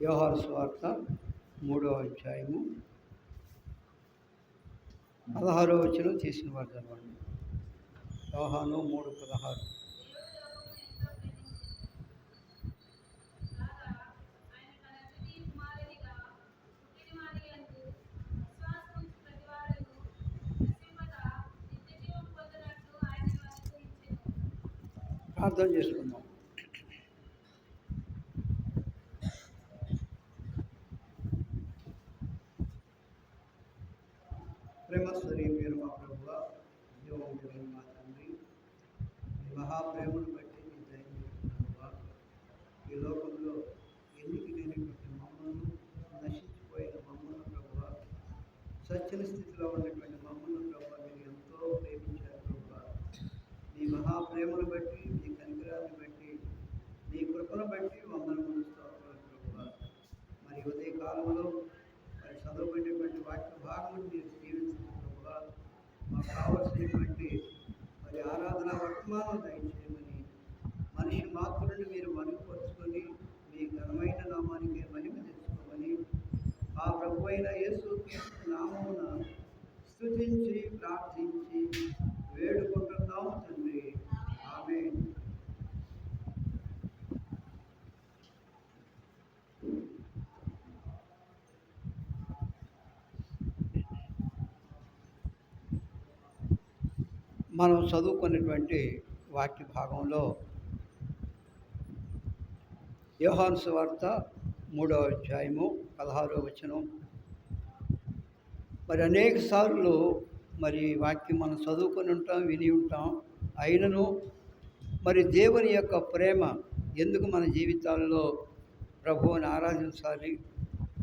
వ్యవహార స్వార్థ మూడవ అధ్యాయము పదహారో వచ్చిన తీసిన వారు చదవండి. మూడు పదహారు. ప్రార్థన చేసుకుందాం. ప్రేమస్వరి మీరు మా ప్రభువ జీవం మా తండ్రి మీ మహాప్రేమను బట్టి మీ దయం ప్రభువ ఈ లోకంలో ఎన్నిక లేనటువంటి మమ్మల్ని నశించిపోయిన మమ్మల్ని ప్రభువ సత్యన స్థితిలో ఉన్నటువంటి మమ్మల్ని ప్రభువ మీరు ఎంతో ప్రేమించారు ప్రభువ మీ మహాప్రేమను బట్టి మీ కనికరాన్ని బట్టి మీ కృపను బట్టి మమ్మల్ని స్తోత్రాలు ప్రభువ మరి ఉదయ కాలంలో మరి చదవబడినటువంటి వాక్య భాగం మీరు జీవించిన ప్రభువ మాకు కావలసినటువంటి మరి ఆరాధన వర్తమానం దయచేయమని మనిషి మాత్రుని మీరు మరుగుపరుచుకొని మీ ఘనమైన నామానికి మహిమ తెచ్చుకోమని ఆ ప్రభు అయిన యేసు క్రీస్తు నామమున స్తుతించి ప్రార్థించి వేడుకుంటున్నాము తండ్రి ఆమె మనం చదువుకున్నటువంటి వాక్య భాగంలో యోహాను సువార్త మూడవ అధ్యాయము పదహారో వచనం. మరి అనేక సార్లు మరి వాక్యం మనం చదువుకొని ఉంటాం విని ఉంటాం. అయినను మరి దేవుని యొక్క ప్రేమ ఎందుకు మన జీవితాల్లో ప్రభువుని ఆరాధించాలి?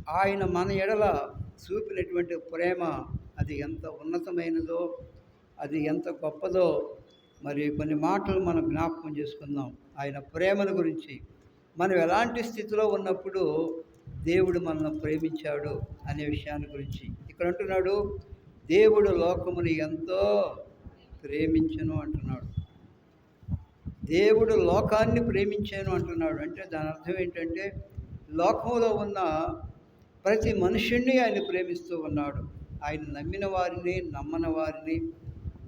ఆయన మన ఎడల చూపినటువంటి ప్రేమ అది ఎంత ఉన్నతమైనదో అది ఎంత గొప్పదో మరి కొన్ని మాటలు మనం జ్ఞాపకం చేసుకుందాం. ఆయన ప్రేమల గురించి. మనం ఎలాంటి స్థితిలో ఉన్నప్పుడు దేవుడు మనల్ని ప్రేమించాడు అనే విషయాన్ని గురించి. ఇక్కడ అంటున్నాడు దేవుడు లోకముని ఎంతో ప్రేమించను అంటున్నాడు. దేవుడు లోకాన్ని ప్రేమించాను అంటున్నాడు. అంటే దాని అర్థం ఏంటంటే లోకంలో ఉన్న ప్రతి మనుషుణ్ణి ఆయన ప్రేమిస్తూ ఉన్నాడు. ఆయన నమ్మిన వారిని నమ్మని వారిని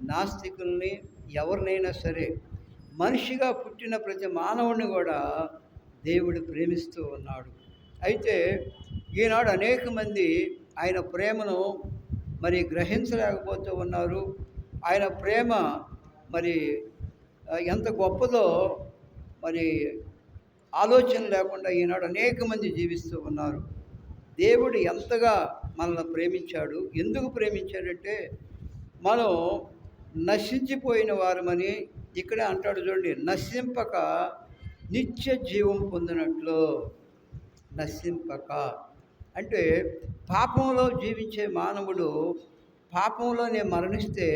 నాస్తికుల్ని ఎవరినైనా సరే మనిషిగా పుట్టిన ప్రతి మానవుడిని కూడా దేవుడు ప్రేమిస్తూ ఉన్నాడు. అయితే ఈనాడు అనేక మంది ఆయన ప్రేమను మరి గ్రహించలేకపోతూ ఉన్నారు. ఆయన ప్రేమ మరి ఎంత గొప్పదో మరి ఆలోచన లేకుండా ఈనాడు అనేక మంది జీవిస్తూ ఉన్నారు. దేవుడు ఎంతగా మనల్ని ప్రేమించాడు ఎందుకు ప్రేమించాడంటే మనం నశించిపోయిన వారమని ఇక్కడే అంటాడు చూడండి నశింపక నిత్య జీవం పొందినట్లు. నశింపక అంటే పాపంలో జీవించే మానవుడు పాపంలోనే మరణిస్తే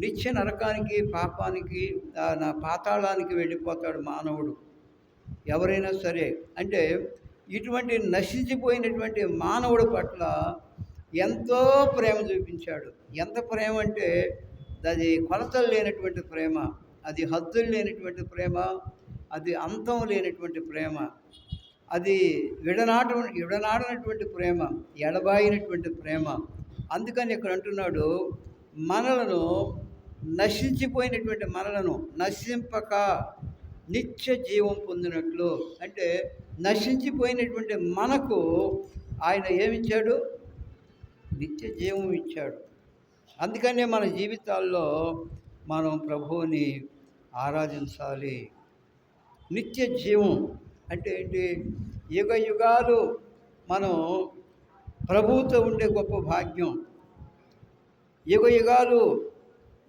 నిత్య నరకానికి పాపానికి నా పాతాళానికి వెళ్ళిపోతాడు మానవుడు. ఎవరైనా సరే అంటే ఇటువంటి నశించిపోయినటువంటి మానవుడి పట్ల ఎంతో ప్రేమ చూపించాడు. ఎంత ప్రేమ అంటే అది కొలతలు లేనటువంటి ప్రేమ అది హద్దులు లేనటువంటి ప్రేమ అది అంతం లేనటువంటి ప్రేమ అది విడనాట విడనాడనటువంటి ప్రేమ ఎడబాయినటువంటి ప్రేమ. అందుకని ఇక్కడ అంటున్నాడు మనలను నశించిపోయినటువంటి మనలను నశింపక నిత్య జీవం పొందినట్లు. అంటే నశించిపోయినటువంటి మనకు ఆయన ఏమిచ్చాడు? నిత్య జీవం ఇచ్చాడు. అందుకనే మన జీవితాల్లో మనం ప్రభువుని ఆరాధించాలి. నిత్య జీవం అంటే ఏంటి? యుగ యుగాలు మనం ప్రభువుతో ఉండే గొప్ప భాగ్యం. యుగ యుగాలు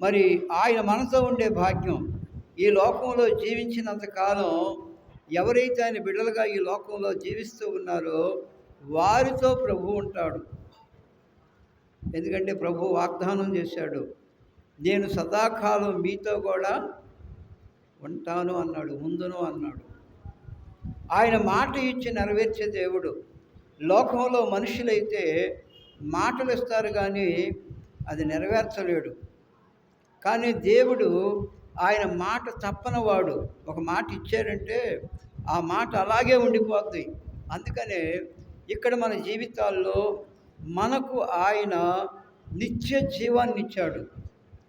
మరి ఆయన మనతో ఉండే భాగ్యం. ఈ లోకంలో జీవించినంత కాలం ఎవరైతే ఆయన బిడ్డలుగా ఈ లోకంలో జీవిస్తూ ఉన్నారో వారితో ప్రభు ఉంటాడు. ఎందుకంటే ప్రభు వాగ్దానం చేశాడు నేను సదాకాలం మీతో కూడా ఉంటాను అన్నాడు ఉందును అన్నాడు. ఆయన మాట ఇచ్చి నెరవేర్చే దేవుడు. లోకంలో మనుషులైతే మాటలు ఇస్తారు కానీ అది నెరవేర్చలేడు. కానీ దేవుడు ఆయన మాట తప్పనవాడు ఒక మాట ఇచ్చారంటే ఆ మాట అలాగే ఉండిపోద్ది. అందుకనే ఇక్కడ మన జీవితాల్లో మనకు ఆయన నిత్య జీవాన్ని ఇచ్చాడు.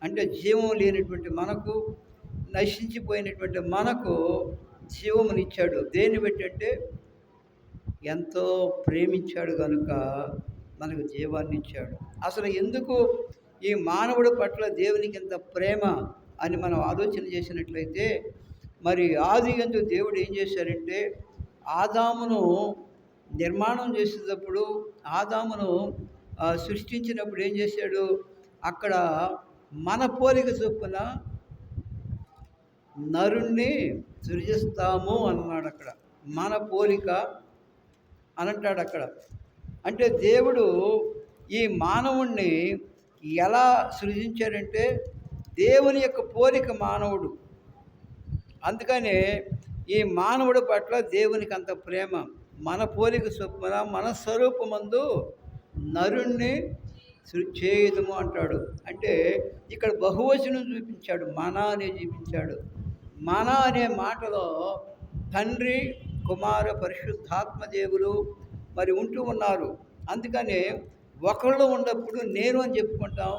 అంటే జీవం లేనటువంటి మనకు నశించిపోయినటువంటి మనకు జీవమునిచ్చాడు దేన్ని పెట్టంటే ఎంతో ప్రేమించాడు కనుక మనకు జీవాన్ని ఇచ్చాడు. అసలు ఎందుకు ఈ మానవుడి పట్ల దేవునికి ఇంత ప్రేమ అని మనం ఆలోచన చేసినట్లయితే మరి ఆది ఎందు దేవుడు ఏం చేశారంటే ఆదామును నిర్మాణం చేసేటప్పుడు ఆదామును సృష్టించినప్పుడు ఏం చేశాడు? అక్కడ మన పోలిక చొప్పున నరుణ్ణి సృజిస్తాము అన్నాడు అక్కడ. మన పోలిక అని అంటాడు అక్కడ. అంటే దేవుడు ఈ మానవుణ్ణి ఎలా సృజించాడంటే దేవుని యొక్క పోలిక మానవుడు. అందుకనే ఈ మానవుడి పట్ల దేవునికి అంత ప్రేమ. మన పోలిక చొప్పున మన స్వరూపమందు నరుణ్ణి చేయదము అంటాడు. అంటే ఇక్కడ బహువచనం చూపించాడు మన అనే చూపించాడు. మన అనే మాటలో తండ్రి కుమార పరిశుద్ధాత్మదేవులు మరి ఉంటూ ఉన్నారు. అందుకనే ఒకళ్ళు ఉన్నప్పుడు నేను అని చెప్పుకుంటాం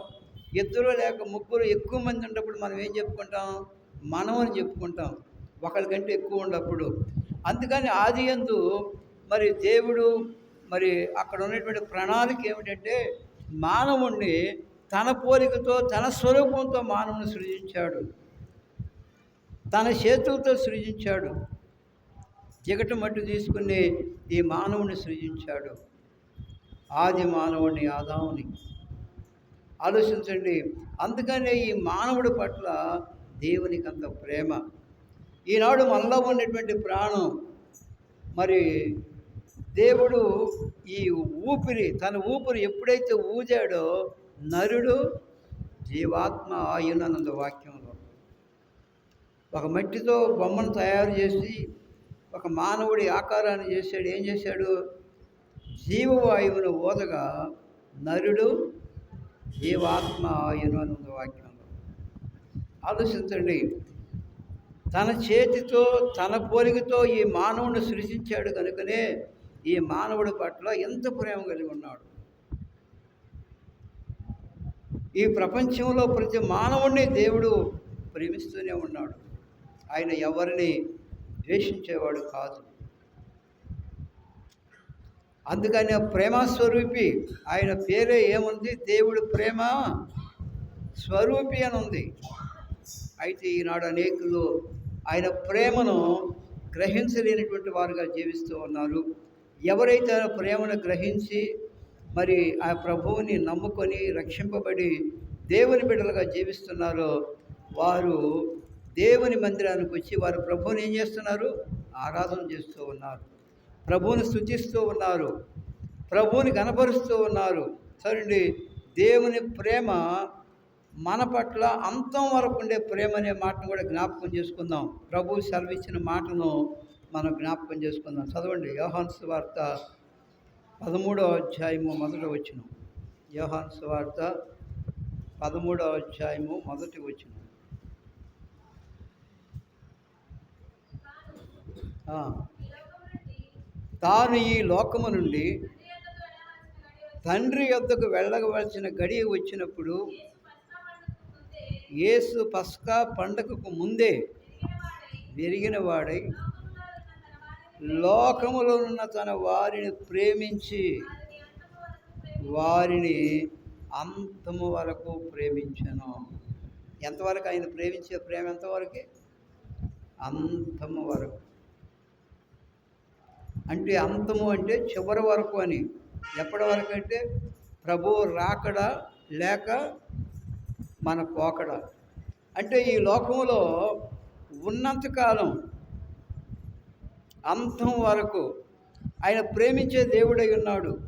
ఇద్దరు లేక ముగ్గురు ఎక్కువ మంది ఉన్నప్పుడు మనం ఏం చెప్పుకుంటాం? మనం అని చెప్పుకుంటాం. ఒకరికంటే ఎక్కువ ఉన్నప్పుడు. అందుకని ఆది ఎందు మరి దేవుడు మరి అక్కడ ఉన్నటువంటి ప్రణాళిక ఏమిటంటే మానవుణ్ణి తన పోలికతో తన స్వరూపంతో మానవుని సృజించాడు. తన చేతులతో సృజించాడు. జిగట మట్టు తీసుకుని ఈ మానవుని సృజించాడు. ఆది మానవుని ఆదాముని. ఆలోచించండి. అందుకనే ఈ మానవుడి పట్ల దేవునికి అంత ప్రేమ. ఈనాడు మనలో ఉన్నటువంటి ప్రాణం మరి దేవుడు ఈ ఊపిరి తన ఊపిరి ఎప్పుడైతే ఊజాడో నరుడు జీవాత్మ ఆయునన్నది వాక్యంలో ఒక మట్టితో బొమ్మను తయారు చేసి ఒక మానవుడి ఆకారాన్ని చేశాడు. ఏం చేశాడు? జీవవాయువును ఓదగా నరుడు జీవాత్మ ఆయును అని ఉంది వాక్యంలో ఆలోచించండి. తన చేతితో తన పోలికతో ఈ మానవుని సృష్టించాడు కనుకనే ఈ మానవుడి పట్ల ఎంత ప్రేమ కలిగి ఉన్నాడు? ఈ ప్రపంచంలో ప్రతి మానవుడిని దేవుడు ప్రేమిస్తూనే ఉన్నాడు. ఆయన ఎవరిని ద్వేషించేవాడు కాదు. అందుకని ప్రేమస్వరూపి ప్రేమ స్వరూపి ఆయన పేరే ఏముంది? దేవుడు ప్రేమ స్వరూపి అని ఉంది అయితే ఈనాడు అనేకులు ఆయన ప్రేమను గ్రహించలేనటువంటి వారుగా జీవిస్తూ ఉన్నారు. ఎవరైతే ప్రేమను గ్రహించి మరి ఆ ప్రభువుని నమ్ముకొని రక్షింపబడి దేవుని బిడ్డలుగా జీవిస్తున్నారో వారు దేవుని మందిరానికి వచ్చి వారు ప్రభువుని ఏం చేస్తున్నారు? ఆరాధన చేస్తూ ఉన్నారు. ప్రభువుని స్థుతిస్తూ ఉన్నారు. ప్రభువుని కనపరుస్తూ ఉన్నారు. సరండి దేవుని ప్రేమ మన పట్ల అంతం వరకు ఉండే ప్రేమ అనే మాటను కూడా జ్ఞాపకం చేసుకుందాం. ప్రభు సెలవిచ్చిన మాటను మనం జ్ఞాపకం చేసుకుందాం. చదవండి. యోహాన్స్ వార్త పదమూడవ అధ్యాయము మొదట వచ్చిన యోహాన్స్ వార్త పదమూడవ అధ్యాయము మొదటి వచ్చిన తాను ఈ లోకము నుండి తండ్రి యొద్దకు వెళ్ళవలసిన గడియ వచ్చినప్పుడు యేసు పస్కా పండగకు ముందే విరిగిన లోకములో ఉన్న తన వారిని ప్రేమించి వారిని అంతము వరకు ప్రేమించను. ఎంతవరకు ఆయన ప్రేమించే ప్రేమ ఎంతవరకు? అంతము వరకు. అంటే అంతము అంటే చివరి వరకు అని. ఎప్పటి వరకు అంటే ప్రభు రాకడ లేక మన పోకడ. అంటే ఈ లోకంలో ఉన్నంతకాలం అంతం వరకు ఆయన ప్రేమించే దేవుడై ఉన్నాడు.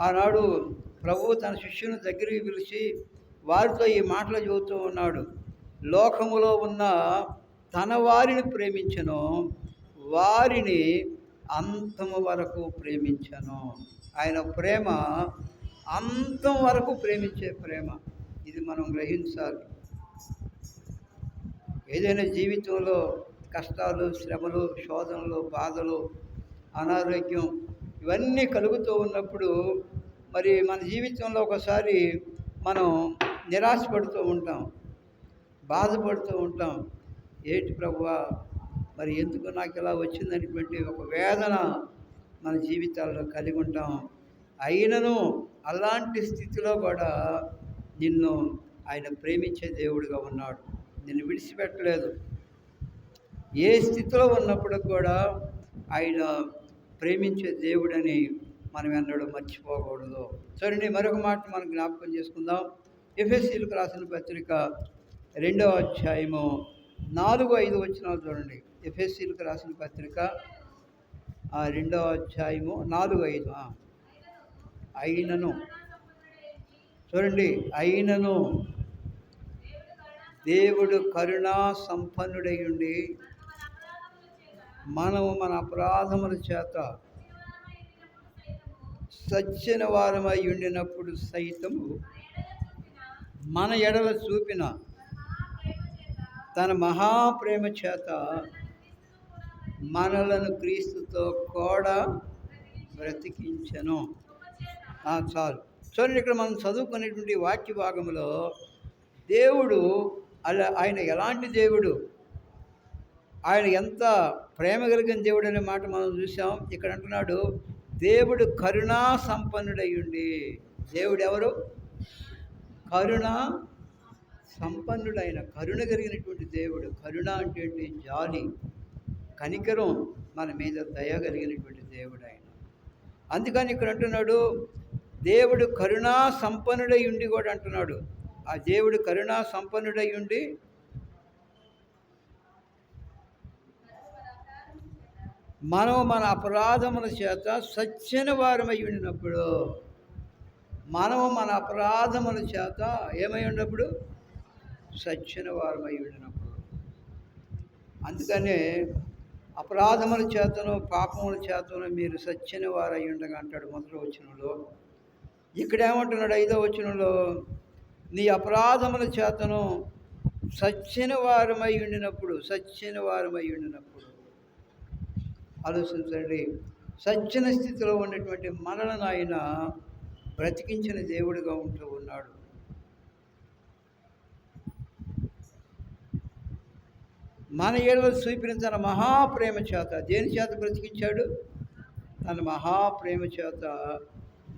ఆనాడు ప్రభువు తన శిష్యుని దగ్గరికి పిలిచి వారితో ఈ మాటలు చెబుతూ ఉన్నాడు. లోకములో ఉన్న తన వారిని ప్రేమించను వారిని అంతము వరకు ప్రేమించను. ఆయన ప్రేమ అంతం వరకు ప్రేమించే ప్రేమ. ఇది మనం గ్రహించాలి. ఏదైనా జీవితంలో కష్టాలు శ్రమలు శోధనలు బాధలు అనారోగ్యం ఇవన్నీ కలుగుతూ ఉన్నప్పుడు మరి మన జీవితంలో ఒకసారి మనం నిరాశపడుతూ ఉంటాం బాధపడుతూ ఉంటాం. ఏంటి ప్రభువా మరి ఎందుకు నాకు ఇలా వచ్చిందనేటువంటి ఒక వేదన మన జీవితాల్లో కలిగి ఉంటాం. అయినను అలాంటి స్థితిలో కూడా నిన్ను ఆయన ప్రేమించే దేవుడిగా ఉన్నాడు. నిన్ను విడిచిపెట్టలేదు. ఏ స్థితిలో ఉన్నప్పుడు కూడా ఆయన ప్రేమించే దేవుడని మనం ఎన్నడూ మర్చిపోకూడదు. చూడండి మరొక మాట మనం జ్ఞాపకం చేసుకుందాం. ఎఫ్ఎస్సీలకు రాసిన పత్రిక రెండవ అధ్యాయము నాలుగు ఐదు వచ్చిన చూడండి. ఎఫ్ఎస్సీలకు రాసిన పత్రిక ఆ రెండవ అధ్యాయము నాలుగు ఐదు అయినను. చూడండి అయినను దేవుడు కరుణా సంపన్నుడై ఉండి మనము మన అపరాధముల చేత సచ్చిన వారమై ఉండినప్పుడు సైతము మన ఎడల చూపిన తన మహాప్రేమ చేత మనలను క్రీస్తుతో కూడా బ్రతికించను. చాలు. చూడండి ఇక్కడ మనం చదువుకునేటువంటి వాక్య భాగంలో దేవుడు అలా ఆయన ఎలాంటి దేవుడు? ఆయన ఎంత ప్రేమ కలిగిన దేవుడు అనే మాట మనం చూసాం. ఇక్కడ అంటున్నాడు దేవుడు కరుణా సంపన్నుడయ్యుండి. దేవుడు ఎవరు? కరుణ సంపన్నుడైన కరుణ కలిగినటువంటి దేవుడు. కరుణ అంటే ఏంటి? జాలి కనికరం మన మీద దయ కలిగినటువంటి దేవుడు ఆయన. అందుకని ఇక్కడ అంటున్నాడు దేవుడు కరుణా సంపన్నుడై ఉండి కూడా అంటున్నాడు. ఆ దేవుడు కరుణా సంపన్నుడై ఉండి మనం మన అపరాధముల చేత సత్యని వారమై ఉండినప్పుడు మనము మన అపరాధముల చేత ఏమై ఉన్నప్పుడు సత్యని వారమై ఉండినప్పుడు. అందుకనే అపరాధముల చేతను పాపముల చేతను మీరు సత్యని వారై ఉండగా అంటాడు మొదటి వచనంలో. ఇక్కడేమంటున్నాడు ఐదో వచనంలో? నీ అపరాధముల చేతను సచ్చిన వారమై ఉండినప్పుడు సచ్చిన వారమై ఉండినప్పుడు. ఆలోచించండి. సచ్చిన స్థితిలో ఉన్నటువంటి మనలను ఆయన బ్రతికించిన దేవుడిగా ఉంటూ ఉన్నాడు. మన ఏడవ చూపిన తన మహాప్రేమ చేత దేని చేత బ్రతికించాడు? తన మహాప్రేమ చేత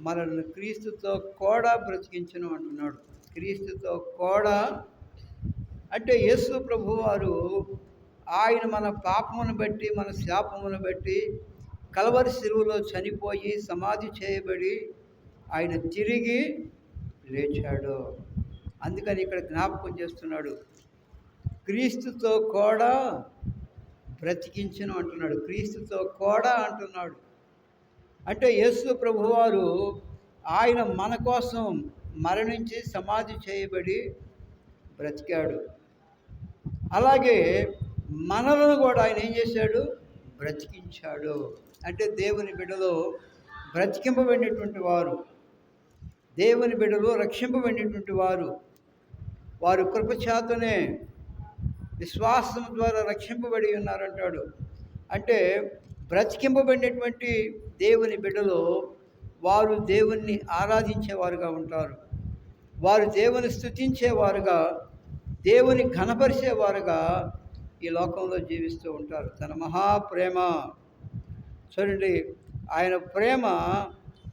మనల్ని క్రీస్తుతో కూడా బ్రతికించను అంటున్నాడు. క్రీస్తుతో కూడా అంటే యేసు ప్రభు వారు ఆయన మన పాపమును బట్టి మన శాపమును బట్టి కలవరి శిరువులో చనిపోయి సమాధి చేయబడి ఆయన తిరిగి లేచాడు. అందుకని ఇక్కడ జ్ఞాపకం చేస్తున్నాడు. క్రీస్తుతో కూడా బ్రతికించను అంటున్నాడు. క్రీస్తుతో కూడా అంటున్నాడు. అంటే యేసు ప్రభువారు ఆయన మన కోసం మరణించి సమాధి చేయబడి బ్రతికాడు. అలాగే మనలను కూడా ఆయన ఏం చేశాడు? బ్రతికించాడు. అంటే దేవుని బిడ్డలో బ్రతికింపబడినటువంటి వారు దేవుని బిడ్డలో రక్షింపబడినటువంటి వారు వారు కృపచేతనే విశ్వాసం ద్వారా రక్షింపబడి ఉన్నారంటాడు. అంటే బ్రతికింపబడినటువంటి దేవుని బిడ్డలో వారు దేవుణ్ణి ఆరాధించేవారుగా ఉంటారు. వారు దేవుని స్థుతించేవారుగా దేవుని ఘనపరిచేవారుగా ఈ లోకంలో జీవిస్తూ ఉంటారు. తన మహాప్రేమ చూడండి ఆయన ప్రేమ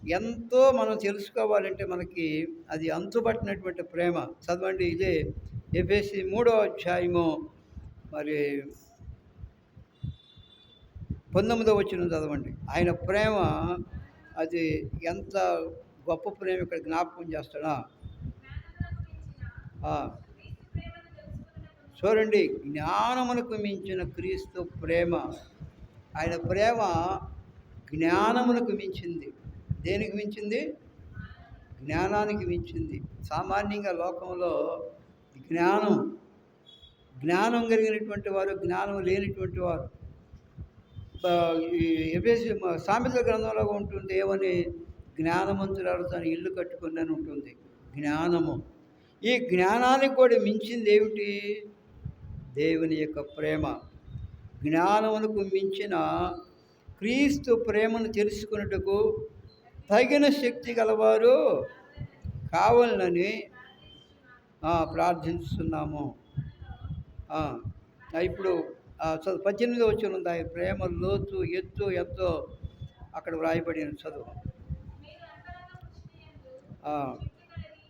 ఎంతో మనం తెలుసుకోవాలంటే మనకి అది అంతుపట్టినటువంటి ప్రేమ. చదవండి ఇదే ఎఫ్ఎసి మూడో అధ్యాయము. మరి పంతొమ్మిదో వచ్చిన చదవండి. ఆయన ప్రేమ అది ఎంత గొప్ప ప్రేమ ఇక్కడ జ్ఞాపకం చేస్తాడా? చూడండి జ్ఞానమునకు మించిన క్రీస్తు ప్రేమ. ఆయన ప్రేమ జ్ఞానమునకు మించింది. దేనికి మించింది? జ్ఞానానికి మించింది. సామాన్యంగా లోకంలో జ్ఞానం జ్ఞానం కలిగినటువంటి వారు జ్ఞానం లేనిటువంటి వారు. ఎఫ్ఎస్సి సామెతల గ్రంథంలో ఉంటుంది ఏమని జ్ఞానమంతురాలు తన ఇల్లు కట్టుకుని ఉంటుంది? జ్ఞానము. ఈ జ్ఞానానికి కూడా మించింది ఏమిటి? దేవుని యొక్క ప్రేమ. జ్ఞానమునకు మించిన క్రీస్తు ప్రేమను తెలుసుకున్నట్టుకు తగిన శక్తి గలవారు కావాలని ప్రార్థిస్తున్నాము. ఇప్పుడు చదువు పద్దెనిమిది వచ్చిన ఉంది ప్రేమ లోతు ఎత్తు ఎంతో అక్కడ వ్రాయబడిన చదువు మీరు అంతరంగ పుష్టియందు ఆ, శక్తి కలిగి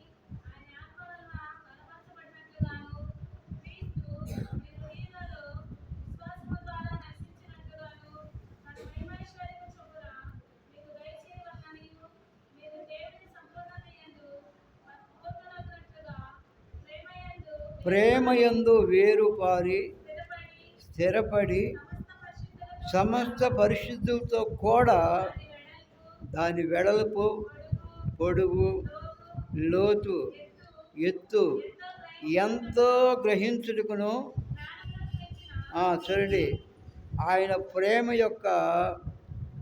ఆయన ఆత్మ వలన బలపరచబడినట్లుగాను, క్రీస్తు మీ హృదయాలలో విశ్వాసము ద్వారా నశించినట్లుగాను, తన మహిమైశ్వర్యము చొప్పున మీకు దయచేయవలననియు, మీరు దేవుని సంపూర్ణతయందు పూర్ణులగునట్లుగా ప్రేమయందు వేరుపారి స్థిరపడి సమస్త పరిశుద్ధులతో కూడా దాని వెడల్పు, పొడుగు లోతు ఎత్తు ఎంతో గ్రహించుటకును. ఆ, చూడండి. ఆయన ప్రేమ యొక్క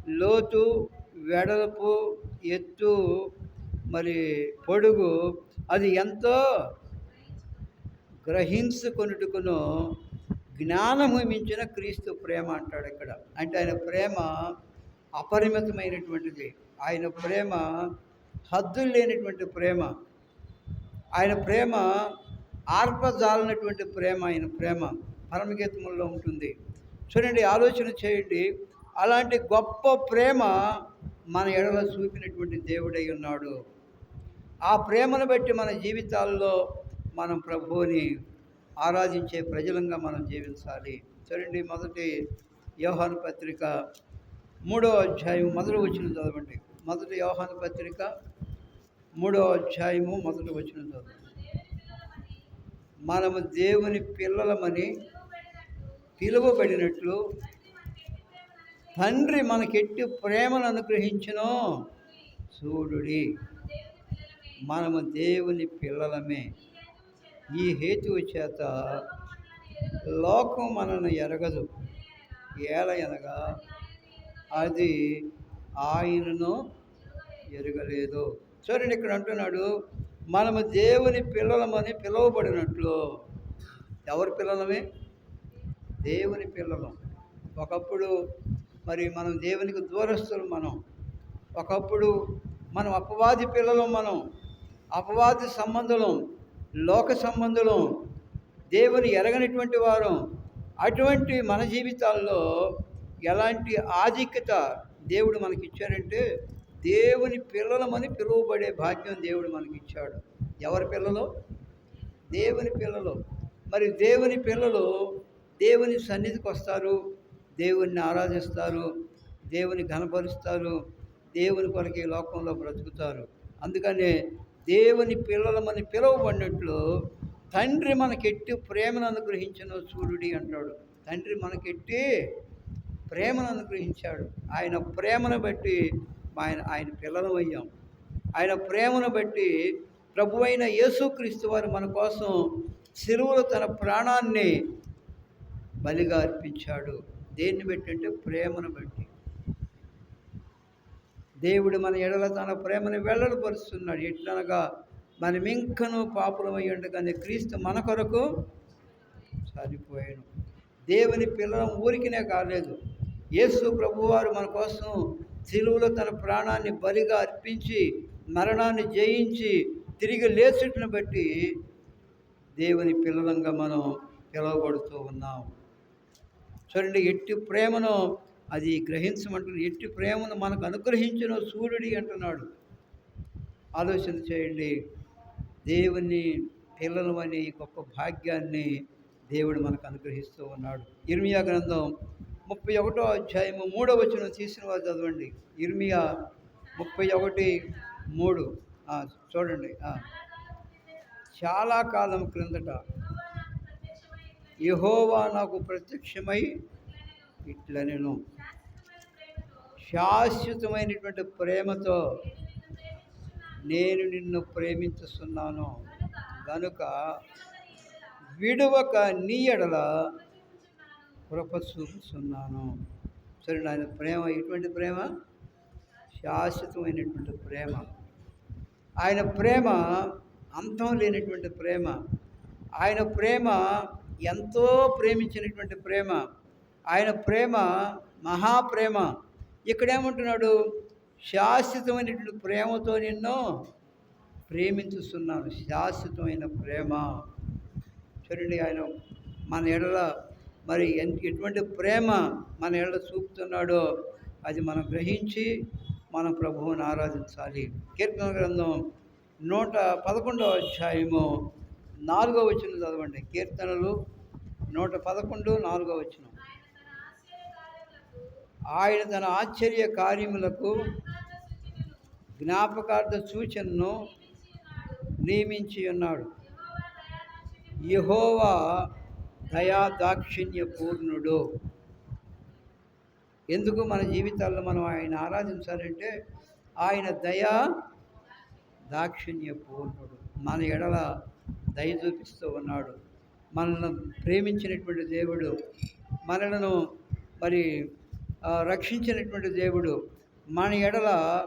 లోతు వెడల్పు ఎత్తు మరి పొడుగు అది ఎంతో గ్రహించుకొనుటకును జ్ఞానము మించిన క్రీస్తు ప్రేమ అంటాడు ఇక్కడ. అంటే ఆయన ప్రేమ అపరిమితమైనటువంటిది. ఆయన ప్రేమ హద్దులు లేనటువంటి ప్రేమ. ఆయన ప్రేమ ఆర్పజాలనటువంటి ప్రేమ. ఆయన ప్రేమ పరమగీతముల్లో ఉంటుంది. చూడండి ఆలోచన చేయండి. అలాంటి గొప్ప ప్రేమ మన ఎడలో చూపినటువంటి దేవుడై ఉన్నాడు. ఆ ప్రేమను బట్టి మన జీవితాల్లో మనం ప్రభువుని ఆరాధించే ప్రజలంగా మనం జీవించాలి. చూడండి మొదటి యోహాను పత్రిక మూడో అధ్యాయం మొదటి వచ్చిన చదవండి. మొదటి యోహాను పత్రిక మూడో అధ్యాయము మొదటి వచ్చిన చదవండి. మనము దేవుని పిల్లలమని పిలువబడినట్లు తండ్రి మనకెట్టి ప్రేమను అనుగ్రహించును చూడుడి. మనము దేవుని పిల్లలమే. ఈ హేతువు చేత లోకం మనను ఎరగదు. ఏలయనగా అది ఆయనను ఎరగలేదు. చూడండి ఇక్కడ అంటున్నాడు మనము దేవుని పిల్లలమని పిలువబడినట్లు. ఎవరి పిల్లలమే? దేవుని పిల్లలం. ఒకప్పుడు మరి మనం దేవునికి దూరస్తులు మనం. ఒకప్పుడు మనం అపవాది పిల్లలం మనం. అపవాది సంబంధులం. లోక సంబంధులం దేవుని ఎరగనటువంటి వారం అటువంటి మన జీవితాల్లో ఎలాంటి ఆధిక్యత దేవుడు మనకి ఇచ్చాడంటే దేవుని పిల్లలమని పిలువబడే భాగ్యం దేవుడు మనకి ఇచ్చాడు ఎవరి పిల్లలు? దేవుని పిల్లలు. మరి దేవుని పిల్లలు దేవుని సన్నిధికి వస్తారు దేవుణ్ణి ఆరాధిస్తారు దేవుని ఘనపరుస్తారు దేవుని కొరకు ఈ లోకంలో బ్రతుకుతారు. అందుకనే దేవుని పిల్లలమని పిలువబడినట్లు తండ్రి మనకెట్టి ప్రేమను అనుగ్రహించిన సూర్యుడి అంటాడు. తండ్రి మనకెట్టి ప్రేమను అనుగ్రహించాడు. ఆయన ప్రేమను బట్టి ఆయన ఆయన పిల్లలమయ్యాం. ఆయన ప్రేమను బట్టి ప్రభు అయిన యేసుక్రీస్తు వారు మన కోసం సిరువులు తన ప్రాణాన్ని బలిగా అర్పించాడు. దేన్ని బట్టి అంటే ప్రేమను బట్టి. దేవుడు మన ఎడల తన ప్రేమను వెల్లడిపరుస్తున్నాడు. ఎట్లనగా మనం ఇంకను పాపులమై ఉండగానే క్రీస్తు మన కొరకు చనిపోయాను దేవుని పిల్లలం ఊరికినే కాలేదు. యేసు ప్రభువారు మన కోసం సిలువులో తన ప్రాణాన్ని బలిగా అర్పించి మరణాన్ని జయించి తిరిగి లేచుటను బట్టి దేవుని పిల్లలంగా మనం పిలువబడుతూ ఉన్నాం. చూడండి ఎట్టి ప్రేమను అది గ్రహించమంటున్న ఎట్టి ప్రేమను మనకు అనుగ్రహించిన సూర్యుడి అంటున్నాడు. ఆలోచన చేయండి. దేవుని పిల్లలు అనే గొప్ప భాగ్యాన్ని దేవుడు మనకు అనుగ్రహిస్తూ ఉన్నాడు. ఇర్మియా గ్రంథం ముప్పై ఒకటో అధ్యాయము మూడో వచనం తీసిన వారు చదవండి. ఇర్మియా ముప్పై ఒకటి మూడు. చూడండి. చాలా కాలం క్రిందట యహోవా నాకు ప్రత్యక్షమై ఇట్లా నేను శాశ్వతమైనటువంటి ప్రేమతో నేను నిన్ను ప్రేమించుస్తున్నాను. కనుక విడువక నీ ఎడల కృప చూపుతున్నాను సరే నాయన ప్రేమ ఎటువంటి ప్రేమ? శాశ్వతమైనటువంటి ప్రేమ. ఆయన ప్రేమ అంతం లేనటువంటి ప్రేమ. ఆయన ప్రేమ ఎంతో ప్రేమించినటువంటి ప్రేమ. ఆయన ప్రేమ మహాప్రేమ. ఇక్కడేమంటున్నాడు? శాశ్వతమైనటువంటి ప్రేమతో నిన్ను ప్రేమించుస్తున్నాను. శాశ్వతమైన ప్రేమ. చూడండి ఆయన మన ఎడల మరి ఎటువంటి ప్రేమ మన ఎడల చూపుతున్నాడో అది మనం గ్రహించి మన ప్రభువుని ఆరాధించాలి. కీర్తన గ్రంథం నూట పదకొండవ అధ్యాయము నాలుగో వచ్చిన చదవండి. కీర్తనలు నూట పదకొండు నాలుగో వచ్చిన ఆయన తన ఆశ్చర్య కార్యములకు జ్ఞాపకార్థ సూచనను నియమించి ఉన్నాడు. యహోవా దయా దాక్షిణ్య పూర్ణుడు ఎందుకు మన జీవితాల్లో మనం ఆయన ఆరాధించాలంటే ఆయన దయా దాక్షిణ్య పూర్ణుడు మన ఎడల దయ చూపిస్తూ ఉన్నాడు. మనల్ని ప్రేమించినటువంటి దేవుడు మనలను మరి రక్షించినటువంటి దేవుడు మన ఎడల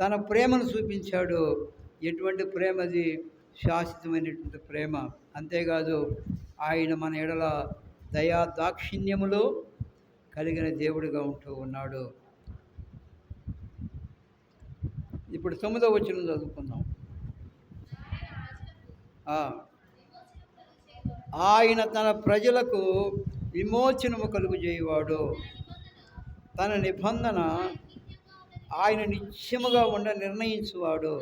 తన ప్రేమను చూపించాడు. ఎటువంటి ప్రేమది శాశ్వతమైనటువంటి ప్రేమ. అంతేకాదు ఆయన మన ఎడల దయా దాక్షిణ్యములో కలిగిన దేవుడిగా ఉంటూ ఉన్నాడు. ఇప్పుడు తొమ్మిదో వచ్చిన చదువుకుందాం. ఆయన తన ప్రజలకు విమోచనము కలుగు చేయవాడు. తన నిబంధన ఆయన నిత్యముగా ఉండ నిర్ణయించువాడు.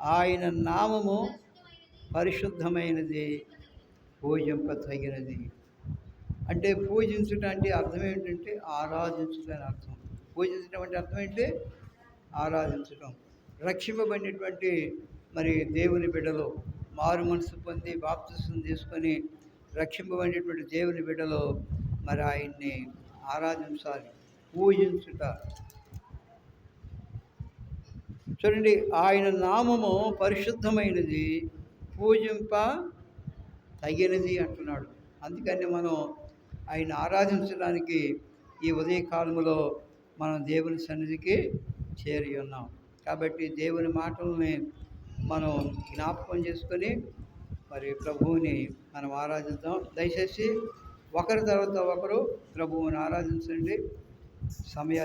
ఆయన నామము పరిశుద్ధమైనది పూజింపతగినది. అంటే పూజించుట అంటే అర్థం ఏంటంటే ఆరాధించుట అని అర్థం. పూజించడం అంటే అర్థం ఏంటి? ఆరాధించడం రక్షింపబడినటువంటి మరి దేవుని బిడ్డలు మారు మనసు పొంది బాప్తిసం తీసుకొని రక్షింపబడినటువంటి దేవుని బిడ్డలో మరి ఆయన్ని ఆరాధించాలి. పూజించుట. చూడండి ఆయన నామము పరిశుద్ధమైనది పూజింప తగినది అంటున్నాడు. అందుకని మనం ఆయన ఆరాధించడానికి ఈ ఉదయకాలంలో మనం దేవుని సన్నిధికి చేరి ఉన్నాం. కాబట్టి దేవుని మాటల్ని మనం జ్ఞాపకం చేసుకొని మరి ప్రభువుని మనం ఆరాధిద్దాం. దయచేసి ఒకరి తర్వాత ఒకరు ప్రభువుని ఆరాధించండి. স্বামী